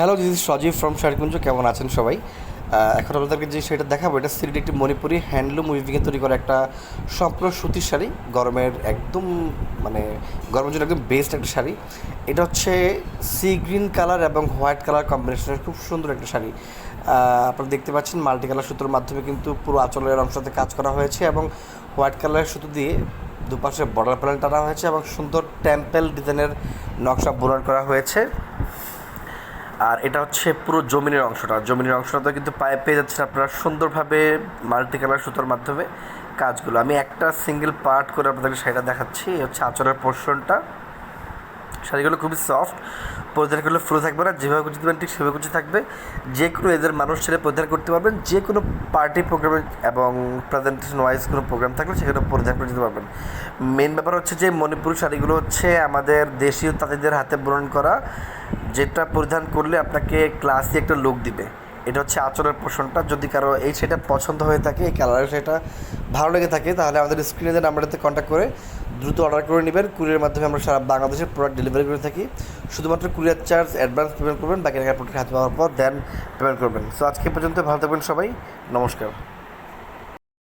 Hello this is Sajib from Sharikunja কেমন আছেন সবাই? এখন আপনাদেরকে যে সেটা দেখাবো, এটা সিলেটি একটি মণিপুরি হ্যান্ডলুম উইভিংয়ে তৈরি করা একটা সম্পূর্ণ সুতির শাড়ি। গরমের একদম মানে গরমের জন্য একদম বেস্ট একটা শাড়ি। এটা হচ্ছে সি গ্রিন কালার এবং হোয়াইট কালার কম্বিনেশনের খুব সুন্দর একটা শাড়ি। আপনারা দেখতে পাচ্ছেন মাল্টি কালার সুতোর মাধ্যমে কিন্তু পুরো আঁচলের অংশতে কাজ করা হয়েছে এবং হোয়াইট কালারের সুতো দিয়ে দুপাশে বর্ডার প্যানেল টানা হয়েছে এবং সুন্দর টেম্পেল ডিজাইনের নকশা বোরান করা হয়েছে। আর এটা হচ্ছে পুরো জমিনের অংশটা। জমিনের অংশটা কিন্তু পায়ে পেয়ে যাচ্ছেন আপনারা সুন্দরভাবে মাল্টি কালার সুতোর মাধ্যমে কাজগুলো। আমি একটা সিঙ্গেল পার্ট করে আপনাদেরকে শাড়িটা দেখাচ্ছি। হচ্ছে আঁচলের পোর্শনটা শাড়িগুলো খুবই সফট পরিধান করলে ফুলে থাকবে না। যেভাবে কুচি দেবেন ঠিক সেভাবে কুচি থাকবে। যে কোনো এদের মানুষ ছেলে পরিধান করতে পারবেন। যে কোনো পার্টি প্রোগ্রামে এবং প্রেজেন্টেশন ওয়াইজ কোনো প্রোগ্রাম থাকলে সেখানে পরিধান করে যেতে পারবেন। মেন ব্যাপার হচ্ছে যে মণিপুরি শাড়িগুলো হচ্ছে আমাদের দেশীয় তাঁতিদের হাতে বুনন করা। যেটা পরিধান করলে আপনাকে ক্লাসি একটা লুক দিবে। এটা হচ্ছে আচরের পোষণটা। যদি কারও এই সেটা পছন্দ হয়ে থাকে, এই কালারের সেটা ভালো লেগে থাকে, তাহলে আমাদের স্ক্রিনে যে নাম্বারটাতে কন্ট্যাক্ট করে দ্রুত অর্ডার করে নেবেন। কুরিয়ার মাধ্যমে আমরা সারা বাংলাদেশের প্রোডাক্ট ডেলিভারি করে থাকি। শুধুমাত্র কুরিয়ার চার্জ অ্যাডভান্স পেমেন্ট করবেন, বাকি টাকা প্রোডাক্ট হাতে পাওয়ার পর দেন পেমেন্ট করবেন। সো আজকে পর্যন্ত ভালো থাকবেন সবাই। নমস্কার।